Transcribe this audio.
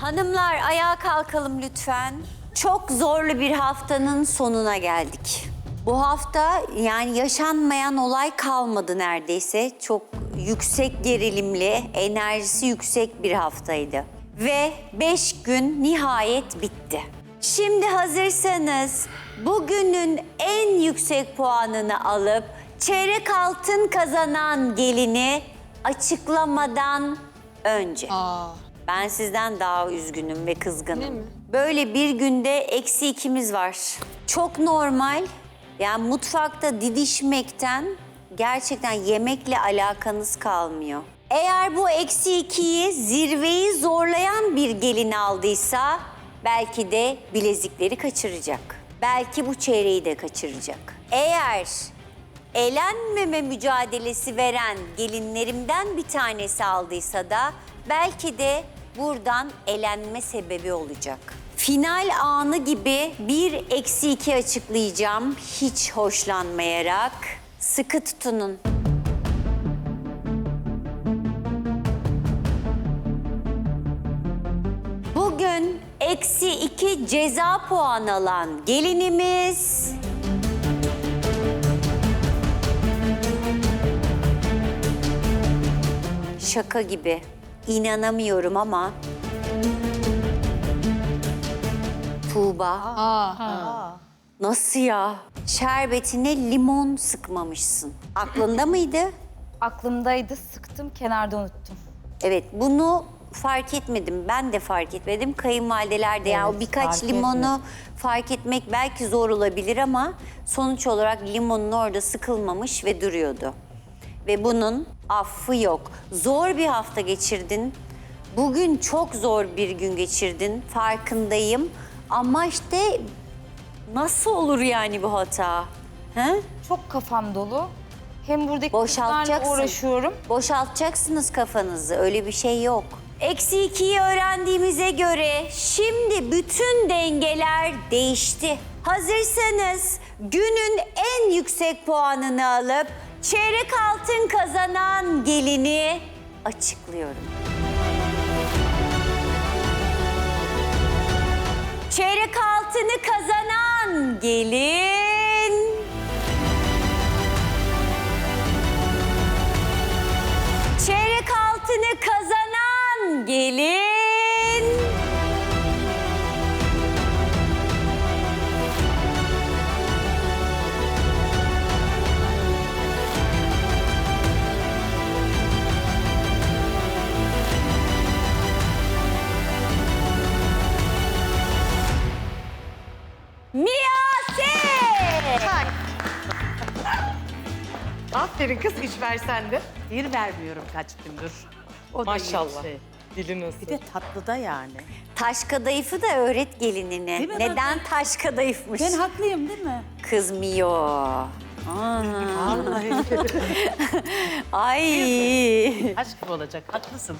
Hanımlar ayağa kalkalım lütfen. Çok zorlu bir haftanın sonuna geldik. Bu hafta yani yaşanmayan olay kalmadı neredeyse. Çok yüksek gerilimli, enerjisi yüksek bir haftaydı. Ve beş gün nihayet bitti. Şimdi hazırsanız bugünün en yüksek puanını alıp çeyrek altın kazanan gelini açıklamadan önce. Ben sizden daha üzgünüm ve kızgınım. Böyle bir günde eksi ikimiz var. Çok normal. Yani mutfakta didişmekten gerçekten yemekle alakanız kalmıyor. Eğer bu eksi ikiyi zirveyi zorlayan bir gelin aldıysa belki de bilezikleri kaçıracak. Belki bu çeyreği de kaçıracak. Eğer elenmeme mücadelesi veren gelinlerimden bir tanesi aldıysa da belki de buradan elenme sebebi olacak. Final anı gibi bir eksi iki açıklayacağım hiç hoşlanmayarak. Sıkı tutunun. Bugün eksi iki ceza puan alan gelinimiz... Şaka gibi. İnanamıyorum ama... Tuğba. Nasıl ya? Şerbetine limon sıkmamışsın. Aklında mıydı? Aklımdaydı, sıktım, kenarda unuttum. Evet, bunu fark etmedim. Ben de fark etmedim. Kayınvalideler de yani o Evet, birkaç fark limonu fark etmek belki zor olabilir ama sonuç olarak limonun orada sıkılmamış ve duruyordu. Ve bunun affı yok. Zor bir hafta geçirdin. Bugün çok zor bir gün geçirdin. Farkındayım. Ama işte nasıl olur yani bu hata? He? Çok kafam dolu. Hem buradaki Boşaltacaksın. kızlarla uğraşıyorum. Boşaltacaksınız kafanızı. Öyle bir şey yok. Eksi ikiyi öğrendiğimize göre şimdi bütün dengeler değişti. Hazırsanız günün en yüksek puanını alıp çeyrek altın kazanan gelini açıklıyorum. Çeyrek altını kazanan gelin... Çeyrek altını kazanan gelin... Miyase! Aferin kız hiç versen de. Bir vermiyorum kaç gündür. O da iyi bir Maşallah. şey. Dili nasıl? Bir de tatlı da yani. Taş kadayıfı da öğret gelinine. Değil mi? Neden taş kadayıfmış? Ben haklıyım değil mi? Kızmıyor. Aa, Vallahi Ay. aşk gibi olacak. Haklısın.